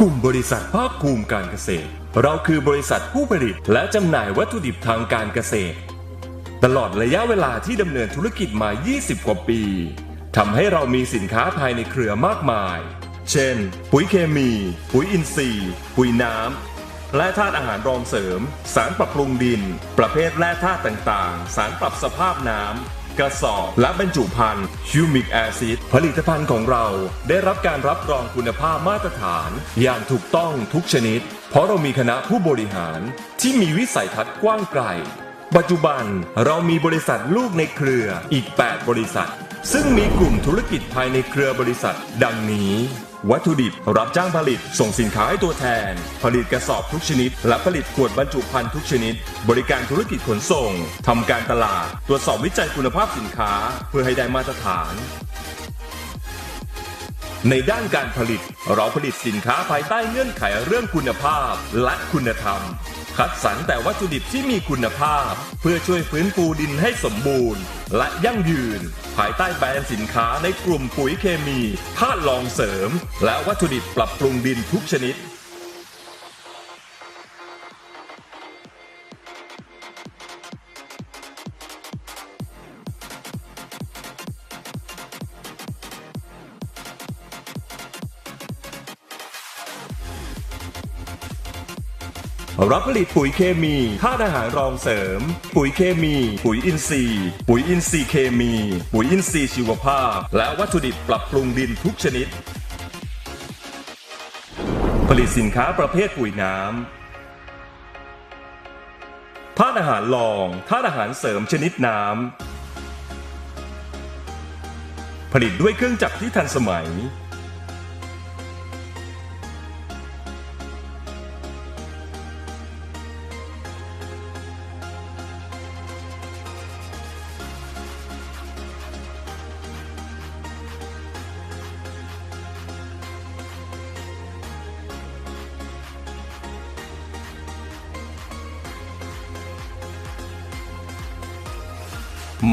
กลุ่มบริษัทภาคภูมิการเกษตร เราคือบริษัทผู้ผลิตและจำหน่ายวัตถุดิบทางการเกษตร ตลอดระยะเวลาที่ดำเนินธุรกิจมา 20 กว่าปีทำให้เรามีสินค้าภายในเครือมากมาย เช่น ปุ๋ยเคมี ปุ๋ยอินทรีย์ ปุ๋ยน้ำ และธาตุอาหารรองเสริม สารปรับปรุงดิน ประเภทแร่ธาตุต่างๆ สารปรับสภาพน้ำ กระสอบ และบรรจุภัณฑ์ฮิวมิกแอซิดผลิตภัณฑ์ของเราได้รับการรับรองคุณภาพมาตรฐาน อย่างถูกต้องทุกชนิด เพราะเรามีคณะผู้บริหารที่มีวิสัยทัศน์กว้างไกล ปัจจุบันเรามีบริษัทลูกในเครืออีก 8 บริษัท ซึ่งมีกลุ่มธุรกิจภายในเครือบริษัท ดังนี้ วัตถุดิบรับจ้างผลิต ส่งสินค้าให้ตัวแทน ผลิตกระสอบทุกชนิด และผลิตขวดบรรจุภัณฑ์ทุกชนิด บริการธุรกิจขนส่งทำการตลาด ตรวจสอบวิจัยคุณภาพสินค้า เพื่อให้ได้มาตรฐานในด้านการผลิต เราผลิตสินค้าภายใต้เงื่อนไขเรื่องคุณภาพและคุณธรรม คัดสรรแต่วัตถุดิบที่มีคุณภาพ เพื่อช่วยฟื้นฟูดินให้สมบูรณ์ และยั่งยืน ภายใต้แบรนด์สินค้าในกลุ่มปุ๋ยเคมีผ้าตุรองเสริม และวัตถุดิบปรับปรุงดินทุกชนิด รับผลิตปุ๋ยเคมีธาตุอาหารรองเสริม ปุ๋ยเคมี ปุ๋ยอินทรีย์ ปุ๋ยอินทรีย์เคมี ปุ๋ยอินทรีย์ชีวภาพ และวัตถุดิบปรับปรุงดินทุกชนิด ผลิตสินค้าประเภทปุ๋ยน้ำธาตุอาหารรองธาตุอาหารเสริมชนิดน้ำผลิตด้วยเครื่องจักรที่ทันสมัย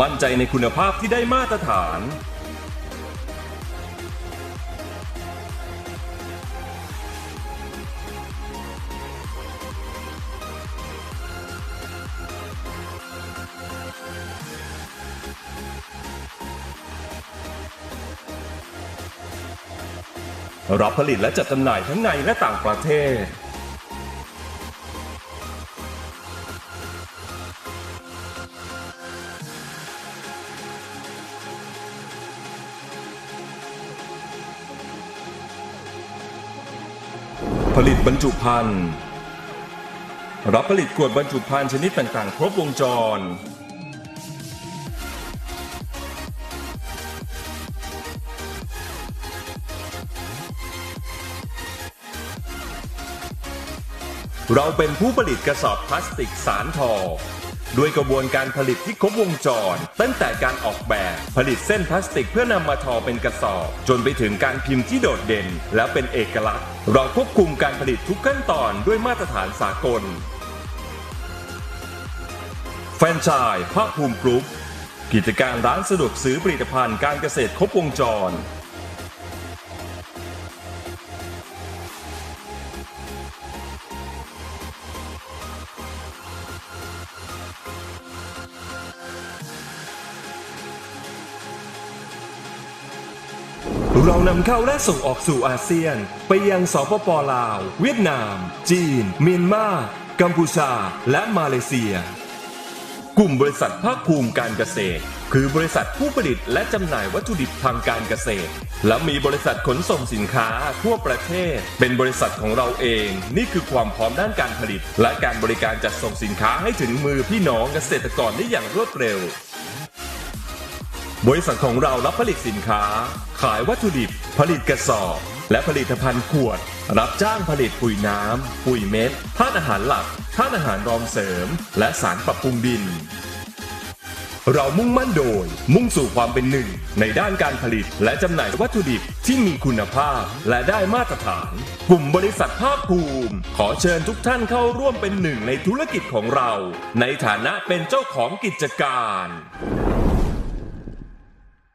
มั่นใจในคุณภาพที่ได้มาตรฐาน รับผลิตและจัดจำหน่ายทั้งในและต่างประเทศ ผลิตบรรจุภัณฑ์ รับผลิตขวดบรรจุภัณฑ์ชนิดต่างๆ ครบวงจร เราเป็นผู้ผลิตกระสอบพลาสติกสารทอ ด้วยกระบวนการผลิตที่ครบวงจร ตั้งแต่การออกแบบ ผลิตเส้นพลาสติกเพื่อนำมาทอเป็นกระสอบ จนไปถึงการพิมพ์ที่โดดเด่น และเป็นเอกลักษณ์ เราควบคุมการผลิตทุกขั้นตอนด้วยมาตรฐานสากล แฟนชส์ภาคภูมิกรุ๊ปกิจการร้านสะดวกซื้อผลิตภัณฑ์การเกษตรครบวงจร เรานำเข้าและส่งออกสู่อาเซียน ไปยังสปปลาว เวียดนาม จีน เมียนมา กัมพูชา และมาเลเซีย กลุ่มบริษัทภาคภูมิการเกษตร คือบริษัทผู้ผลิตและจำหน่ายวัตถุดิบทางการเกษตร และมีบริษัทขนส่งสินค้าทั่วประเทศ เป็นบริษัทของเราเอง นี่คือความพร้อมด้านการผลิต และการบริการจัดส่งสินค้าให้ถึงมือพี่น้องเกษตรกรได้อย่างรวดเร็ว บริษัทของเรารับผลิตสินค้า ขายวัตถุดิบ ผลิตกระสอบ และผลิตภัณฑ์ขวด รับจ้างผลิตปุ๋ยน้ำ ปุ๋ยเม็ดธาตุอาหารหลักธาตุอาหารรองเสริม และสารปรับปรุงดิน เรามุ่งมั่นโดย มุ่งสู่ความเป็นหนึ่ง ในด้านการผลิตและจำหน่ายวัตถุดิบที่มีคุณภาพและได้มาตรฐาน กลุ่มบริษัทภาคภูมิ ขอเชิญทุกท่านเข้าร่วมเป็นหนึ่งในธุรกิจของเรา ในฐานะเป็นเจ้าของกิจการ